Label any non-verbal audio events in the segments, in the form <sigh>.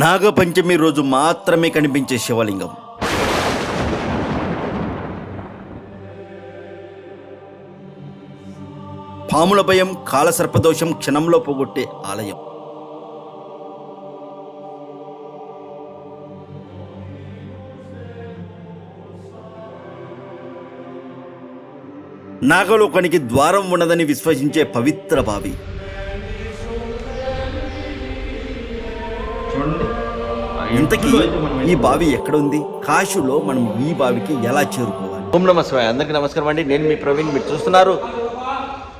నాగపంచమి రోజు మాత్రమే కనిపించే శివలింగం. పాముల భయం కాలసర్పదోషం క్షణంలో పోగొట్టే ఆలయం. నాగలోకానికి ద్వారం ఉన్నదని విశ్వసించే పవిత్ర బావి. ఇంతకీ ఈ బావి ఎక్కడ ఉంది కాశీలో మనం ఈ బావికి ఎలా చేరుకోవాలి? ఓం నమ శివాయ. అందరికీ నమస్కారం అండి. నేను మీ ప్రవీణ్ మీరు చూస్తున్నారు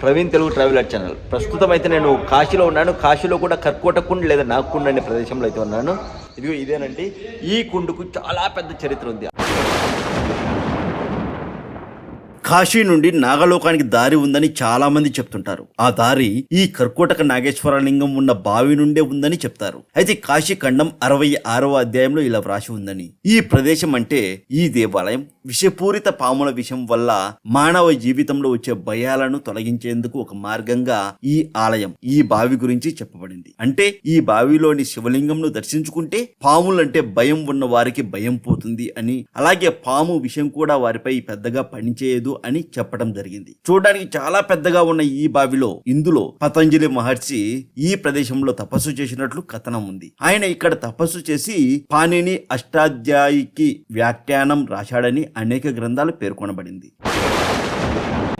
ప్రవీణ్ తెలుగు ట్రావెలర్ ఛానల్. ప్రస్తుతం అయితే నేను కాశీలో ఉన్నాను. కాశీలో కూడా కర్కోటకుండ్ లేదా నాగకుండ్ అనే ప్రదేశంలో అయితే ఉన్నాను. ఇదిగో ఇదేనండి. ఈ కుండుకు చాలా పెద్ద చరిత్ర ఉంది. కాశీ నుండి నాగలోకానికి దారి ఉందని చాలా మంది చెప్తుంటారు. ఆ దారి ఈ కర్కోటక నాగేశ్వర లింగం ఉన్న బావి నుండే ఉందని చెప్తారు. అయితే కాశీ ఖండం అరవై ఆరవ అధ్యాయంలో ఇలా వ్రాసి ఉందని. ఈ ప్రదేశం అంటే ఈ దేవాలయం విషపూరిత పాముల విషం వల్ల మానవ జీవితంలో వచ్చే భయాలను తొలగించేందుకు ఒక మార్గంగా ఈ ఆలయం ఈ బావి గురించి చెప్పబడింది. అంటే ఈ బావిలోని శివలింగంను దర్శించుకుంటే పాములంటే భయం ఉన్న వారికి భయం పోతుంది అని. అలాగే పాము విషయం కూడా వారిపై పెద్దగా పనిచేయదు అని చెప్పడం జరిగింది. చూడడానికి చాలా పెద్దగా ఉన్న ఈ బావిలో ఇందులో పతంజలి మహర్షి ఈ ప్రదేశంలో తపస్సు చేసినట్లు కథనం ఉంది. ఆయన ఇక్కడ తపస్సు చేసి పాణిని అష్టాధ్యాయికి వ్యాఖ్యానం రాశాడని అనేక గ్రంథాలు పేర్కొనబడింది.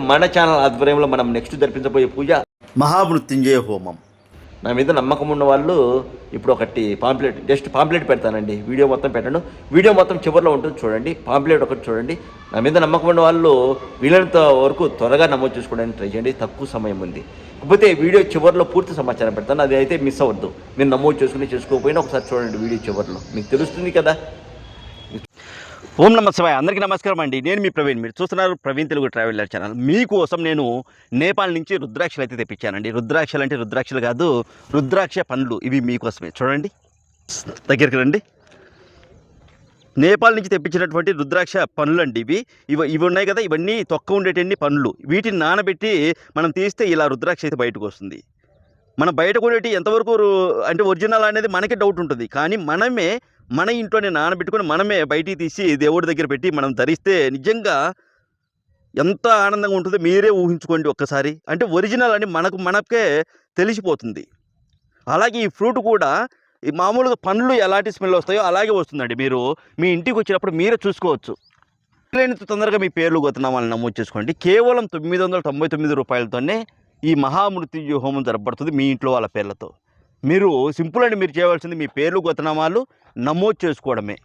మన ఛానల్ ఆధ్వర్యంలో మనం నెక్స్ట్ జరిపించబోయే పూజ మహామృత్యుంజయ హోమం. నా మీద నమ్మకం ఉన్న వాళ్ళు ఇప్పుడు ఒకటి పాంప్లెట్ జస్ట్ పాంప్లెట్ పెడతానండి. వీడియో మొత్తం పెట్టండి వీడియో మొత్తం చివరిలో ఉంటుంది చూడండి. పాంప్లెట్ ఒకటి చూడండి. నా మీద నమ్మకం ఉన్న వాళ్ళు వీలైనంత వరకు త్వరగా నమోదు చేసుకోవడానికి ట్రై చేయండి. తక్కువ సమయం ఉంది. కాకపోతే వీడియో చివరిలో పూర్తి సమాచారం పెడతాను. అది అయితే మిస్ అవ్వద్దు. మీరు నమోదు చేసుకుని చేసుకోకపోయినా ఒకసారి చూడండి వీడియో చివరిలో. మీకు తెలుస్తుంది కదా? ఓం నమ శివాయ. అందరికీ నమస్కారం అండి. నేను మీ ప్రవీణ్. మీరు చూస్తున్నారు ప్రవీణ్ తెలుగు ట్రావెలర్ ఛానల్. మీకోసం నేను నేపాల్ నుంచి రుద్రాక్షలు అయితే తెప్పించానండి. రుద్రాక్షలు అంటే రుద్రాక్షలు కాదు రుద్రాక్ష పండ్లు. ఇవి మీకోసమే. చూడండి. దగ్గరికి రండి. నేపాల్ నుంచి తెప్పించినటువంటి రుద్రాక్ష పండ్లు అండి ఇవి. ఇవి ఇవి ఉన్నాయి కదా ఇవన్నీ తొక్క ఉండేటన్ని పండ్లు. వీటిని నానబెట్టి మనం తీస్తే ఇలా రుద్రాక్ష అయితే బయటకు వస్తుంది. మనం బయట కొనేటి ఎంతవరకు అంటే ఒరిజినల్ అనేది మనకే డౌట్ ఉంటుంది. కానీ మనమే మన ఇంట్లోనే నానబెట్టుకొని మనమే బయటికి తీసి దేవుడి దగ్గర పెట్టి మనం ధరిస్తే నిజంగా ఎంత ఆనందంగా ఉంటుందో మీరే ఊహించుకోండి ఒక్కసారి. అంటే ఒరిజినల్ అని మనకు మనకే తెలిసిపోతుంది. అలాగే ఈ ఫ్రూట్ కూడా ఈ మామూలుగా పండ్లు ఎలాంటి స్మెల్ వస్తాయో అలాగే వస్తుందండి. మీరు మీ ఇంటికి వచ్చినప్పుడు మీరే చూసుకోవచ్చు. లేని తొందరగా మీ పేర్లు గొత్తనామాలను నమోదు చేసుకోండి. కేవలం తొమ్మిది వందల తొంభై తొమ్మిది రూపాయలతోనే ఈ మహామృత్యు హోమం జరపబడుతుంది మీ ఇంట్లో వాళ్ళ పేర్లతో. మీరు సింపుల్ అండి మీరు చేయవలసింది మీ పేర్లు గొత్తనామాలు నమోదు చేసుకోవడమే.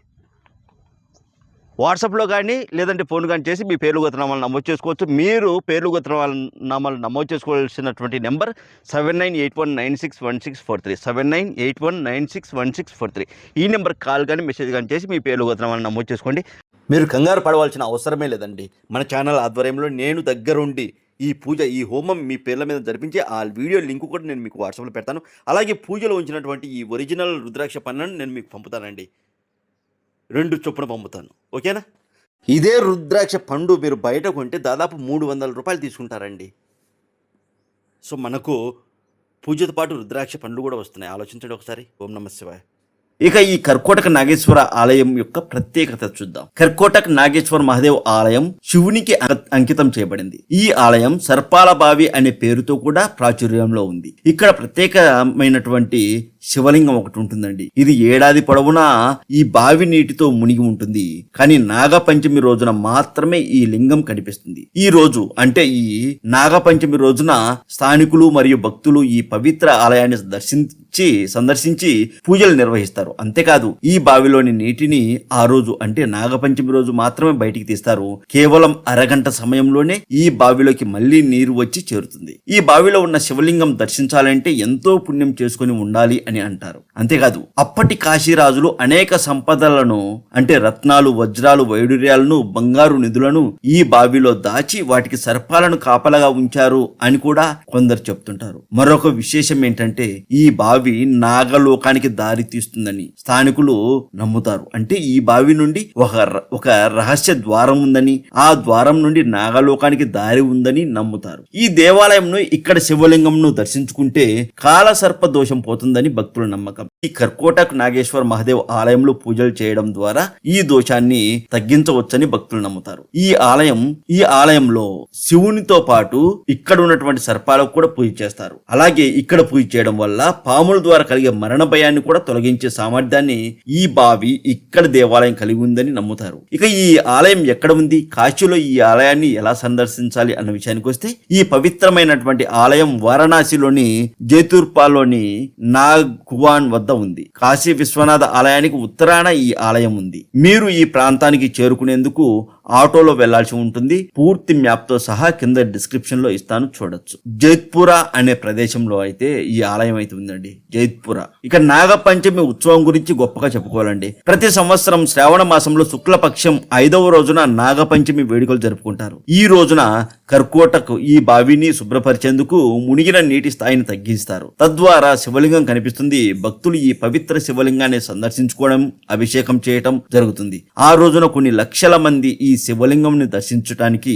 వాట్సాప్లో కానీ లేదంటే ఫోన్ కానీ చేసి మీ పేర్లు గొత్తనామాలు నమోదు చేసుకోవచ్చు. మీరు పేర్లు గొత్తనామాలు నామాలు నమోదు చేసుకోవాల్సినటువంటి number seven nine eight one nine six one six four three. Seven nine eight one nine six one six four three. ఈ నెంబర్ కాల్ కానీ మెసేజ్ కానీ చేసి మీ పేర్లు గొత్తనామాలు నమోదు చేసుకోండి. మీరు కంగారు పడవలసిన అవసరమే లేదండి. మన ఛానల్ ఆధ్వర్యంలో నేను దగ్గరుండి ఈ పూజ ఈ హోమం మీ పేర్ల మీద జరిపించి ఆ వీడియో లింక్ కూడా నేను మీకు వాట్సాప్లో పెడతాను. అలాగే పూజలో ఉంచినటువంటి ఈ ఒరిజినల్ రుద్రాక్ష పన్నను నేను మీకు పంపుతానండి. రెండు చొప్పున పంపుతాను. ఓకేనా? ఇదే రుద్రాక్ష పండు మీరు బయట కొంటే దాదాపు మూడు వందల రూపాయలు తీసుకుంటారండి. సో మనకు పూజతో పాటు రుద్రాక్ష పండ్లు కూడా వస్తున్నాయి. ఆలోచించండి ఒకసారి. ఓం నమ శివాయ. ఇక ఈ కర్కోటక నాగేశ్వర ఆలయం యొక్క ప్రత్యేకత చూద్దాం. కర్కోటక నాగేశ్వర మహాదేవ్ ఆలయం శివునికి అంకితం చేయబడింది. ఈ ఆలయం సర్పాల బావి అనే పేరుతో కూడా ప్రాచుర్యంలో ఉంది. ఇక్కడ ప్రత్యేకమైనటువంటి శివలింగం ఒకటి ఉంటుందండి. ఇది ఏడాది పొడవునా ఈ బావి నీటితో మునిగి ఉంటుంది. కానీ నాగపంచమి రోజున మాత్రమే ఈ లింగం కనిపిస్తుంది. ఈ రోజు అంటే ఈ నాగపంచమి రోజున స్థానికులు మరియు భక్తులు ఈ పవిత్ర ఆలయాన్ని దర్శించి సందర్శించి పూజలు నిర్వహిస్తారు. అంతేకాదు ఈ బావిలోని నీటిని ఆ రోజు అంటే నాగపంచమి రోజు మాత్రమే బయటికి తీస్తారు. కేవలం అరగంట సమయంలోనే ఈ బావిలోకి మళ్ళీ నీరు వచ్చి చేరుతుంది. ఈ బావిలో ఉన్న శివలింగం దర్శించాలంటే ఎంతో పుణ్యం చేసుకుని ఉండాలి అని అంటారు. అంతేకాదు అప్పటి కాశీరాజులు అనేక సంపదలను అంటే రత్నాలు వజ్రాలు వైడూర్యాలను బంగారు నిధులను ఈ బావిలో దాచి వాటికి సర్పాలను కాపలగా ఉంచారు అని కూడా కొందరు చెప్తుంటారు. మరొక విశేషం ఏంటంటే ఈ బావి నాగలోకానికి దారి తీస్తుందని స్థానికులు నమ్ముతారు. అంటే ఈ బావి నుండి ఒక ఒక రహస్య ద్వారం ఉందని ఆ ద్వారం నుండి నాగలోకానికి దారి ఉందని నమ్ముతారు. ఈ దేవాలయంను ఇక్కడ శివలింగంను దర్శించుకుంటే కాలసర్ప దోషం పోతుందని భక్తుల నమ్మకం. ఈ కర్కోటక్ నాగేశ్వర మహాదేవ్ ఆలయంలో పూజలు చేయడం ద్వారా ఈ దోషాన్ని తగ్గించవచ్చని భక్తులు నమ్ముతారు. ఈ ఆలయం ఈ ఆలయంలో శివునితో పాటు ఇక్కడ ఉన్నటువంటి సర్పాలకు కూడా పూజ చేస్తారు. అలాగే ఇక్కడ పూజ చేయడం వల్ల పాముల ద్వారా కలిగే మరణ భయాన్ని కూడా తొలగించే సామర్థ్యాన్ని ఈ బావి ఇక్కడ దేవాలయం కలిగి ఉందని నమ్ముతారు. ఇక ఈ ఆలయం ఎక్కడ ఉంది? కాశీలో ఈ ఆలయాన్ని ఎలా సందర్శించాలి అన్న విషయానికి వస్తే ఈ పవిత్రమైనటువంటి ఆలయం వారణాసిలోని జైతూర్పాలోని గువాన్ వద్ద ఉంది. కాశీ విశ్వనాథ ఆలయానికి ఉత్తరాన ఈ ఆలయం ఉంది. మీరు ఈ ప్రాంతానికి చేరుకునేందుకు ఆటోలో వెళ్ళాల్సి ఉంటుంది. పూర్తి మ్యాప్తో సహా కింద డిస్క్రిప్షన్లో ఇస్తాను చూడొచ్చు. జైత్పుర అనే ప్రదేశంలో అయితే ఈ ఆలయం అయితే ఉందండి. జైత్పుర. ఇక నాగపంచమి ఉత్సవం గురించి గొప్పగా చెప్పుకోవాలండి. ప్రతి సంవత్సరం శ్రావణ మాసంలో శుక్లపక్షం ఐదవ రోజున నాగపంచమి వేడుకలు జరుపుకుంటారు. ఈ రోజున కర్కోటకు ఈ బావిని శుభ్రపరిచేందుకు మునిగిన నీటి స్థాయిని తగ్గిస్తారు. తద్వారా శివలింగం కనిపిస్తుంది. భక్తులు ఈ పవిత్ర శివలింగాన్ని సందర్శించుకోవడం అభిషేకం చేయటం జరుగుతుంది. ఆ రోజున కొన్ని లక్షల మంది ఈ శివలింగంని దర్శించడానికి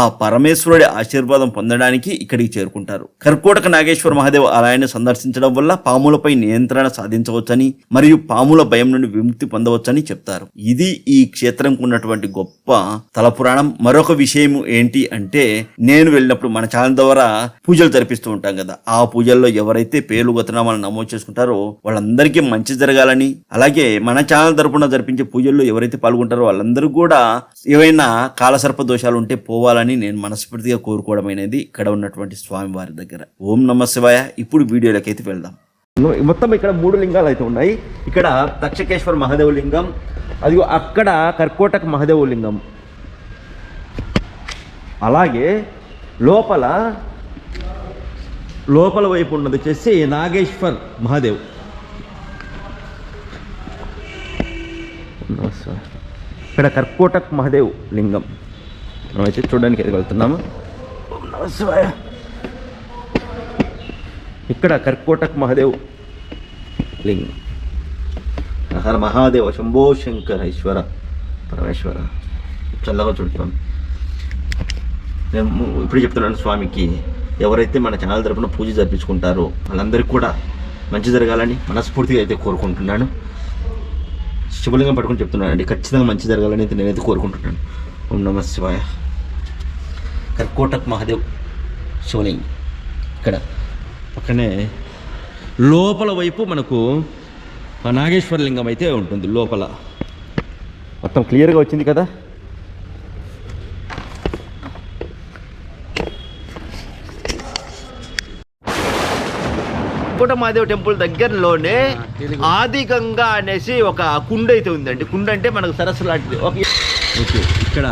ఆ పరమేశ్వరుడి ఆశీర్వాదం పొందడానికి ఇక్కడికి చేరుకుంటారు. కర్కోటక నాగేశ్వర మహాదేవ్ ఆలయాన్ని సందర్శించడం వల్ల పాములపై నియంత్రణ సాధించవచ్చని మరియు పాముల భయం నుండి విముక్తి పొందవచ్చని చెప్తారు. ఇది ఈ క్షేత్రంకు ఉన్నటువంటి గొప్ప తలపురాణం. మరొక విషయం ఏంటి అంటే నేను వెళ్ళినప్పుడు మన ఛానల్ ద్వారా పూజలు జరిపిస్తూ ఉంటాం కదా. ఆ పూజల్లో ఎవరైతే పేర్లు గతనామాలను నమోదు చేసుకుంటారో వాళ్ళందరికీ మంచి జరగాలని అలాగే మన ఛానల్ తరపున జరిపించే పూజల్లో ఎవరైతే పాల్గొంటారో వాళ్ళందరూ కూడా ఏవైనా కాలసర్ప దోషాలు ఉంటే పోవాలని నేను మనస్ఫూర్తిగా కోరుకోవడం అనేది ఇక్కడ ఉన్నటువంటి స్వామి వారి దగ్గర. ఓం నమ శివాయ. ఇప్పుడు వీడియోలకైతే వెళ్దాం. మొత్తం ఇక్కడ మూడు లింగాలు అయితే ఉన్నాయి. ఇక్కడ తక్షకేశ్వర మహాదేవ లింగం అది అక్కడ కర్కోటక మహాదేవ లింగం. అలాగే లోపల లోపల వైపు ఉన్నది వచ్చేసి నాగేశ్వర్ మహాదేవ్. ఇక్కడ కర్కోటక్ మహాదేవ్ లింగం. మనమైతే చూడడానికి ఎదుగు వెళ్తున్నాము. ఇక్కడ కర్కోటక్ మహాదేవ్ లింగం. హర మహాదేవ శంభో శంకర ఈశ్వర పరమేశ్వర. చల్లగా చూడుతాను నేను ఇప్పుడు చెప్తున్నాను స్వామికి ఎవరైతే మన ఛానల్ తరపున పూజ జరిపించుకుంటారో వాళ్ళందరికీ కూడా మంచి జరగాలని మనస్ఫూర్తిగా అయితే కోరుకుంటున్నాను. శివలింగం పట్టుకుని చెప్తున్నాను అండి ఖచ్చితంగా మంచి జరగాలని అయితే నేనైతే కోరుకుంటున్నాను. ఓం నమ శివాయ. కర్కోటక్ మహాదేవ్ శివలింగం. ఇక్కడ పక్కనే లోపల వైపు మనకు ఆ నాగేశ్వర లింగం అయితే ఉంటుంది లోపల. మొత్తం క్లియర్గా వచ్చింది కదా? కోట మహాదేవ్ టెంపుల్ దగ్గరలోనే ఆది గంగా అనేసి ఒక కుండ అయితే ఉందండి. కుండ అంటే మనకు సరస్సు లాంటిది. ఓకే ఓకే ఇక్కడ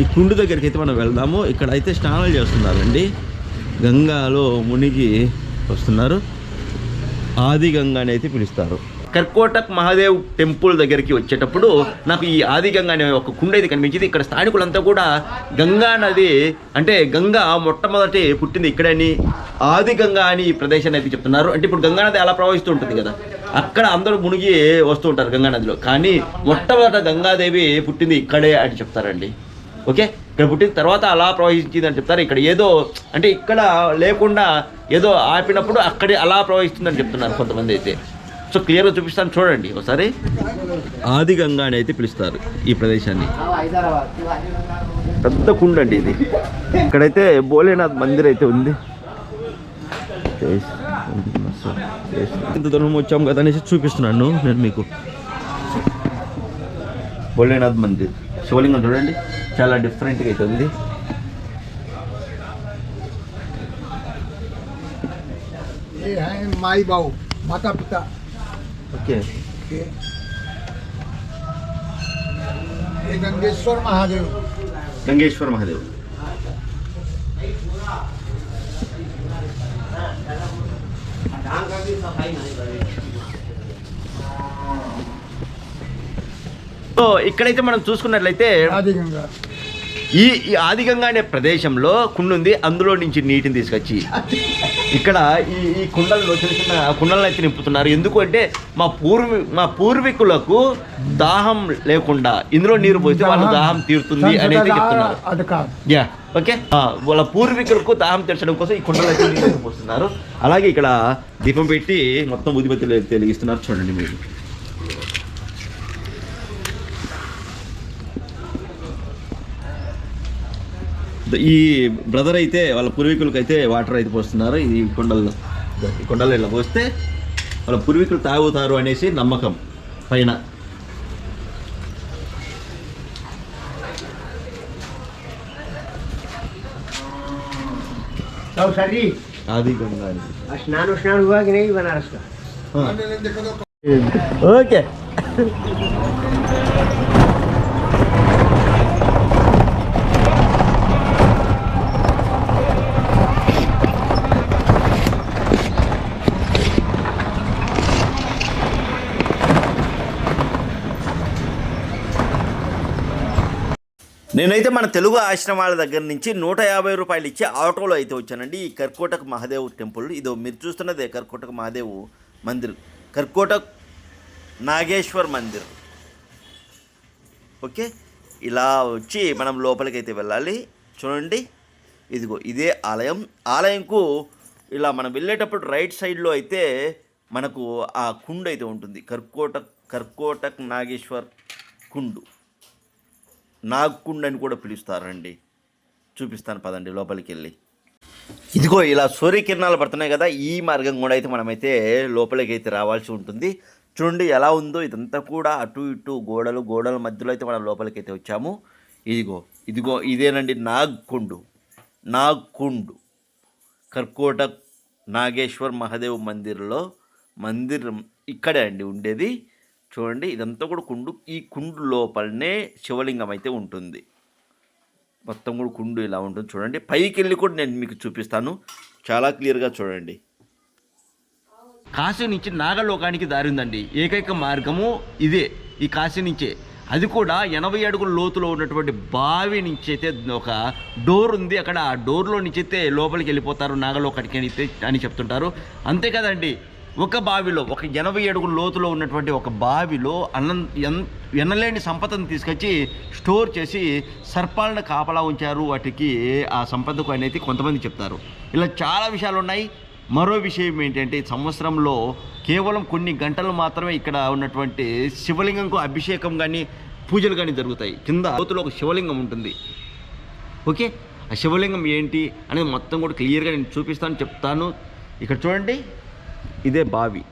ఈ కుండు దగ్గరికి అయితే మనం వెళ్దాము. ఇక్కడ అయితే స్నానాలు చేస్తున్నారండి. గంగాలో మునిగి వస్తున్నారు. ఆది గంగా అని అయితే పిలుస్తారు. కర్కోటక్ మహాదేవ్ టెంపుల్ దగ్గరికి వచ్చేటప్పుడు నాకు ఈ ఆదిగంగా అనే ఒక కుండ అయితే కనిపించింది. ఇక్కడ స్థానికులంతా కూడా గంగా నది అంటే గంగా మొట్టమొదటి పుట్టింది ఇక్కడని ఆది గంగా అని ఈ ప్రదేశాన్ని అయితే చెప్తున్నారు. అంటే ఇప్పుడు గంగా నది అలా ప్రవహిస్తూ ఉంటుంది కదా. అక్కడ అందరూ మునిగి వస్తూ ఉంటారు గంగా నదిలో. కానీ మొట్టమొదట గంగాదేవి పుట్టింది ఇక్కడే అని చెప్తారండి. ఓకే? ఇక్కడ పుట్టిన తర్వాత అలా ప్రవహించింది అని చెప్తారు. ఇక్కడ ఏదో అంటే ఇక్కడ లేకుండా ఏదో ఆపినప్పుడు అక్కడే అలా ప్రవహిస్తుందని చెప్తున్నారు కొంతమంది అయితే. సో క్లియర్గా చూపిస్తాను చూడండి ఒకసారి. ఆది గంగా అని అయితే పిలుస్తారు ఈ ప్రదేశాన్ని. పెద్ద కుండ అండి ఇది. ఇక్కడైతే భోలేనాథ్ మందిర్ అయితే ఉంది. ఇంత దూరం వచ్చాము కదా అనేసి చూపిస్తున్నాను నేను మీకు. భోలేనాథ్ మందిర్. శివలింగం చూడండి. చాలా డిఫరెంట్గా అయితే ఉంది. మాయి బాబు మాతా పిత. કે ગંગેશ્વર મહાદેવ ఇక్కడైతే మనం చూసుకున్నట్లయితే ఈ ఆదిగంగా అనే ప్రదేశంలో కుండుంది అందులో నుంచి నీటిని తీసుకొచ్చి. ఇక్కడ ఈ ఈ కుండల్లో చిన్న చిన్న కుండలను అయితే నింపుతున్నారు. ఎందుకు అంటే మా పూర్వీ మా పూర్వీకులకు దాహం లేకుండా ఇందులో నీరు పోస్తే వాళ్ళ దాహం. తీరుతుంది అనేది చెప్తున్నారు. Yeah okay? వాళ్ళ పూర్వీకులకు దాహం తెరచడం కోసం ఈ కుండలు అయితే నీళ్ళు పోస్తున్నారు. అలాగే ఇక్కడ దీపం పెట్టి మొత్తం ఉదిబత్తులు వెలిగిస్తున్నారు. చూడండి మీరు. ఈ బ్రదర్ అయితే వాళ్ళ పూర్వీకులకు అయితే వాటర్ అయితే పోస్తున్నారు ఈ కొండల్లో ఈ కొండల్లో ఇలా పోస్తే వాళ్ళ పూర్వీకులు తాగుతారు అనేసి నమ్మకం పైన सब सर जी అది గంగాని स्नान स्नान हुआ कि नहीं बनारस का ఓకే నేనైతే మన తెలుగు ఆశ్రమాల దగ్గర నుంచి నూట యాభై రూపాయలు ఇచ్చి ఆటోలో అయితే వచ్చానండి. ఈ కర్కోటక్ మహాదేవ్ టెంపుల్. ఇదో మీరు చూస్తున్నదే కర్కోటక మహాదేవ్ మందిర్. కర్కోటక్ నాగేశ్వర్ మందిర్. ఓకే? ఇలా వచ్చి మనం లోపలికి అయితే వెళ్ళాలి. చూడండి. ఇదిగో ఇదే ఆలయం. ఆలయంకు ఇలా మనం వెళ్ళేటప్పుడు రైట్ సైడ్లో అయితే మనకు ఆ కుండు అయితే ఉంటుంది. కర్కోటక్ కర్కోటక్ నాగేశ్వర్ కుండు. నాగ్కుండ్ అని కూడా పిలుస్తారండి. చూపిస్తాను పదండి లోపలికి వెళ్ళి ఇదిగో ఇలా సూర్యకిరణాలు పడుతున్నాయి కదా ఈ మార్గం కూడా అయితే మనమైతే లోపలికి అయితే రావాల్సి ఉంటుంది. చూడండి ఎలా ఉందో ఇదంతా కూడా అటు ఇటు గోడలు గోడల మధ్యలో అయితే మనం లోపలికి అయితే వచ్చాము. ఇదిగో ఇదిగో ఇదేనండి నాగ్కుండు. నాగ్కుండు. కర్కోట నాగేశ్వర్ మహాదేవ్ మందిర్లో మందిరం ఇక్కడే అండి ఉండేది. చూడండి ఇదంతా కూడా కుండు ఈ కుండు లోపలనే శివలింగం అయితే ఉంటుంది. మొత్తం కూడా కుండు ఇలా ఉంటుంది. చూడండి పైకి వెళ్ళి కూడా నేను మీకు చూపిస్తాను. చాలా క్లియర్గా చూడండి. కాశీ నుంచి నాగలోకానికి దారి ఉందండి. ఏకైక మార్గము ఇదే ఈ కాశీ నుంచే. అది కూడా ఎనభై అడుగుల లోతులో ఉన్నటువంటి బావి నుంచి అయితే ఒక డోర్ ఉంది. అక్కడ ఆ డోర్లో నుంచి అయితే లోపలికి వెళ్ళిపోతారు నాగలోకానికి అయితే అని చెప్తుంటారు. అంతే కదండి. ఒక బావిలో ఒక ఎనభై అడుగుల లోతులో ఉన్నటువంటి ఒక బావిలో అన్నం ఎన్ ఎనలేని సంపదను తీసుకొచ్చి స్టోర్ చేసి సర్పాలను కాపలా ఉంచారు. వాటికి ఆ సంపదకు అనేది కొంతమంది చెప్తారు. ఇలా చాలా విషయాలు ఉన్నాయి మరో విషయం ఏంటంటే సంవత్సరంలో కేవలం కొన్ని గంటలు మాత్రమే ఇక్కడ ఉన్నటువంటి శివలింగంకు అభిషేకం కానీ పూజలు కానీ జరుగుతాయి. కింద లోతులో ఒక శివలింగం ఉంటుంది. ఓకే? ఆ శివలింగం ఏంటి అనేది మొత్తం కూడా క్లియర్గా నేను చూపిస్తాను చెప్తాను. ఇక్కడ చూడండి. ఇదే బావి.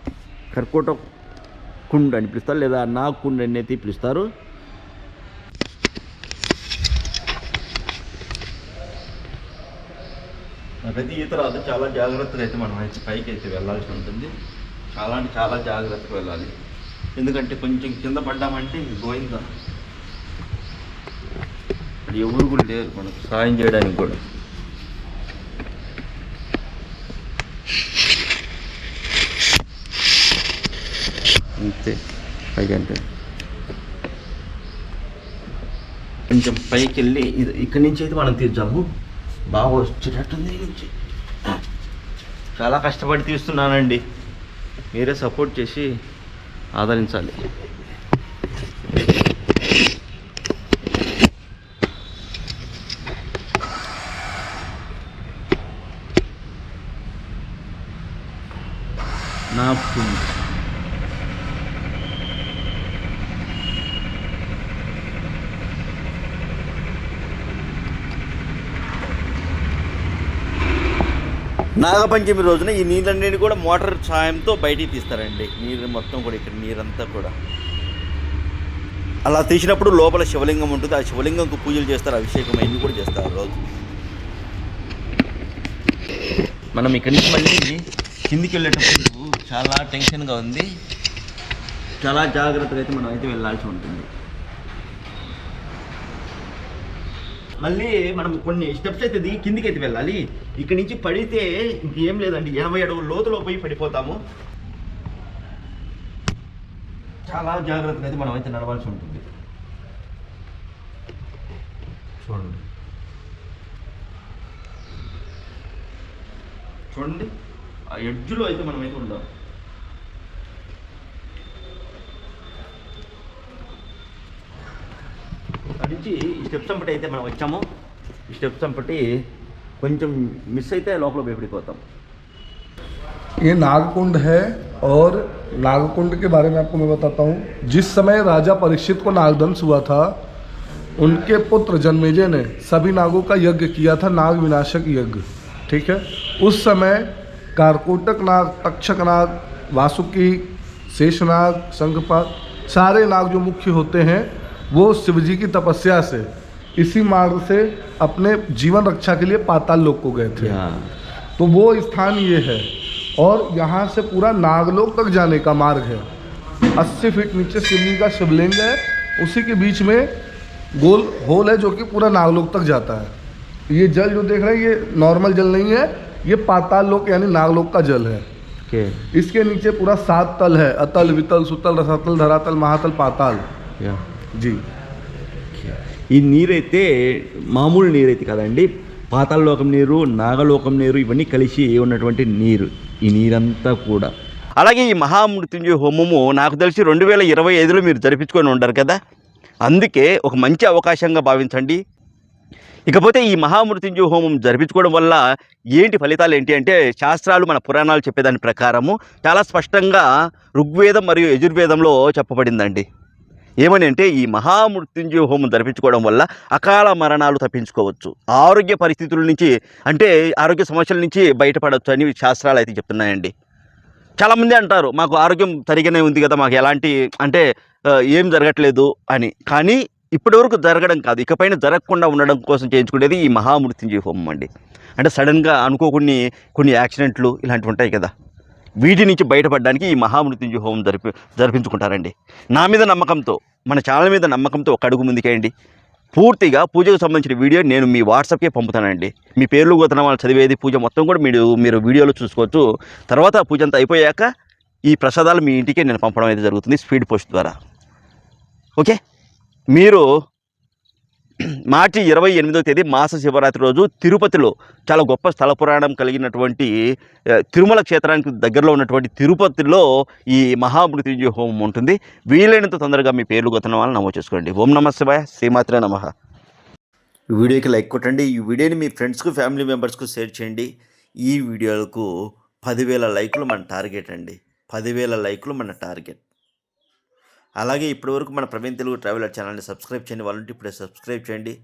కర్కోట కుండ్ అని పిలుస్తారు లేదా నా కుండ్ అని అయితే పిలుస్తారు. నాకైతే ఈత రాదు చాలా జాగ్రత్తలు అయితే మనం అయితే పైకి అయితే వెళ్ళాల్సి ఉంటుంది. చాలా అంటే చాలా జాగ్రత్తగా వెళ్ళాలి. ఎందుకంటే కొంచెం కింద పడ్డామంటే ఇంక గోయిందా ఎవరు కూడా లేరు మనకు సాయం చేయడానికి కూడా. పైకి అంటే. కొంచెం పైకి వెళ్ళి ఇది ఇక్కడి నుంచి అయితే మనం తీర్చాము. బాగా వచ్చేటట్టుంది నుంచి. చాలా కష్టపడి తీస్తున్నానండి. మీరే సపోర్ట్ చేసి ఆదరించాలి నా పుణ్యం. నాగపంచమి రోజున ఈ నీళ్ళన్నీ కూడా మోటార్ సాయంతో బయటికి తీస్తారండి. నీరు మొత్తం కూడా ఇక్కడ నీరంతా కూడా. అలా తీసినప్పుడు లోపల శివలింగం ఉంటుంది. ఆ శివలింగంకు పూజలు చేస్తారు అభిషేకం అన్నీ కూడా చేస్తారు ఆ రోజు. మనం ఇక్కడి నుంచి మళ్ళీ కిందికి వెళ్ళేటప్పుడు చాలా టెన్షన్గా ఉంది. చాలా జాగ్రత్తగా అయితే మనం అయితే వెళ్ళాల్సి ఉంటుంది. మళ్ళీ మనం కొన్ని స్టెప్స్ అయితే దిగి కిందికి అయితే వెళ్ళాలి. ఇక్కడి నుంచి పడితే ఇంకేం లేదండి. ఎనభై అడుగులు లోతులో పోయి పడిపోతాము. చాలా జాగ్రత్తగా అయితే మనం అయితే నడవాల్సి ఉంటుంది. చూడండి. చూడండి. ఆ ఎడ్జ్లో అయితే మనం అయితే ఉండాలి. స్టెప్స్ అంపటి అయితే మనం వచ్చాము ఈ స్టెప్స్ అంపటి కొంచెం మిస్ అయితే లోపల భయపడిపోతాం ये नागकुंड है और नागकुंड के बारे में आपको मैं बताता हूँ जिस समय राजा परीक्षित को नागदंश हुआ था उनके पुत्र जन्मेजय ने सभी नागों का यज्ञ किया था नाग विनाशक यज्ञ ठीक है उस समय कारकोटक नाग तक्षक नाग वासुकी शेषनाग शंखपाद सारे नाग जो मुख्य होते हैं वो शिव जी की तपस्या से इसी मार्ग से अपने जीवन रक्षा के लिए पाताल लोक को गए थे। तो वो स्थान ये है और यहाँ से पूरा नागलोक तक जाने का मार्ग है। 80 फीट नीचे शिवलिंग का शिवलिंग है उसी के बीच में गोल होल है जो कि पूरा नागलोक तक जाता है। ये जल जो देख रहे हैं ये नॉर्मल जल नहीं है ये पाताल लोक यानी नागलोक का जल है। ఓకే इसके नीचे पूरा सात तल है अतल वितल सुतल रसातल धरातल महातल पाताल। జీ. ఈ నీరైతే మామూలు నీరైతే కదండి పాతాళలోకం నీరు నాగలోకం నీరు ఇవన్నీ కలిసి ఉన్నటువంటి నీరు. ఈ నీరంతా కూడా. అలాగే ఈ మహామృత్యుంజయ హోమము నాకు తెలిసి రెండు వేల ఇరవై ఐదులో మీరు జరిపించుకొని ఉంటారు కదా? అందుకే ఒక మంచి అవకాశంగా భావించండి. ఇకపోతే ఈ మహామృత్యుంజయ హోమం జరిపించుకోవడం వల్ల ఏంటి ఫలితాలు ఏంటి అంటే శాస్త్రాలు మన పురాణాలు చెప్పేదాని ప్రకారము చాలా స్పష్టంగా ఋగ్వేదం మరియు యజుర్వేదంలో చెప్పబడిందండి. ఏమని అంటే ఈ మహామృత్యుంజయ హోమం జరిపించుకోవడం వల్ల అకాల మరణాలు తప్పించుకోవచ్చు. ఆరోగ్య పరిస్థితుల నుంచి అంటే ఆరోగ్య సమస్యల నుంచి బయటపడవచ్చు అని శాస్త్రాలు అయితే చెప్తున్నాయండి. చాలామంది అంటారు మాకు ఆరోగ్యం సరిగానే ఉంది కదా మాకు ఎలాంటి అంటే ఏం జరగట్లేదు అని. కానీ ఇప్పటివరకు జరగడం కాదు. ఇకపైన జరగకుండా ఉండడం కోసం చేయించుకునేది ఈ మహామృత్యుంజయ హోమం అండి. అంటే సడన్గా అనుకోకుని కొన్ని యాక్సిడెంట్లు ఇలాంటివి ఉంటాయి కదా. వీటి నుంచి బయటపడడానికి ఈ మహామృత్యుంజయ హోమం జరిపి జరిపించుకుంటారండి. నా మీద నమ్మకంతో మన ఛానల్ మీద నమ్మకంతో ఒక అడుగు ముందుకేయండి. పూర్తిగా పూజకు సంబంధించిన వీడియో నేను మీ వాట్సాప్కే పంపుతానండి. మీ పేర్లు గోతనామాలు చదివేది పూజ మొత్తం కూడా మీరు మీరు వీడియోలో చూసుకోవచ్చు. తర్వాత పూజ అంతా అయిపోయాక ఈ ప్రసాదాలు మీ ఇంటికే నేను పంపడం అయితే జరుగుతుంది స్పీడ్ పోస్ట్ ద్వారా. ఓకే? మీరు <clears throat> మార్చి ఇరవై ఎనిమిదో తేదీ మాస శివరాత్రి రోజు తిరుపతిలో చాలా గొప్ప స్థల పురాణం కలిగినటువంటి తిరుమల క్షేత్రానికి దగ్గరలో ఉన్నటువంటి తిరుపతిలో ఈ మహామృత్యుంజయ హోమం ఉంటుంది. వీలైనంత తొందరగా మీ పేర్లు గొత్తన వాళ్ళని నమోదు చేసుకోండి. ఓం నమ శివాయ శ్రీమాత్రే నమ. వీడియోకి లైక్ కొట్టండి. ఈ వీడియోని మీ ఫ్రెండ్స్కు ఫ్యామిలీ మెంబర్స్కు షేర్ చేయండి. ఈ వీడియోలకు పదివేల లైకులు మన టార్గెట్ అండి. పదివేల లైకులు మన టార్గెట్. అలాగే ఇప్పటివరకు మన ప్రవీణ్ తెలుగు ట్రావెలర్ ఛానల్ని సబ్స్క్రైబ్ చేయని వాళ్ళంటే ఇప్పుడే సబ్స్క్రైబ్ చేయండి.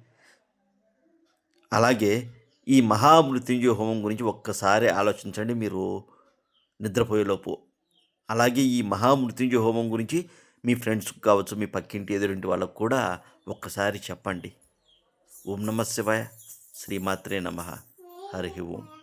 అలాగే ఈ మహామృత్యుంజయ హోమం గురించి ఒక్కసారి ఆలోచించండి మీరు నిద్రపోయేలోపు. అలాగే ఈ మహామృత్యుంజయ హోమం గురించి మీ ఫ్రెండ్స్కి కావచ్చు మీ పక్కింటి ఎదురింటి వాళ్ళకు కూడా ఒక్కసారి చెప్పండి. ఓం నమ శివాయ. శ్రీమాత్రే నమ. హరి ఓం.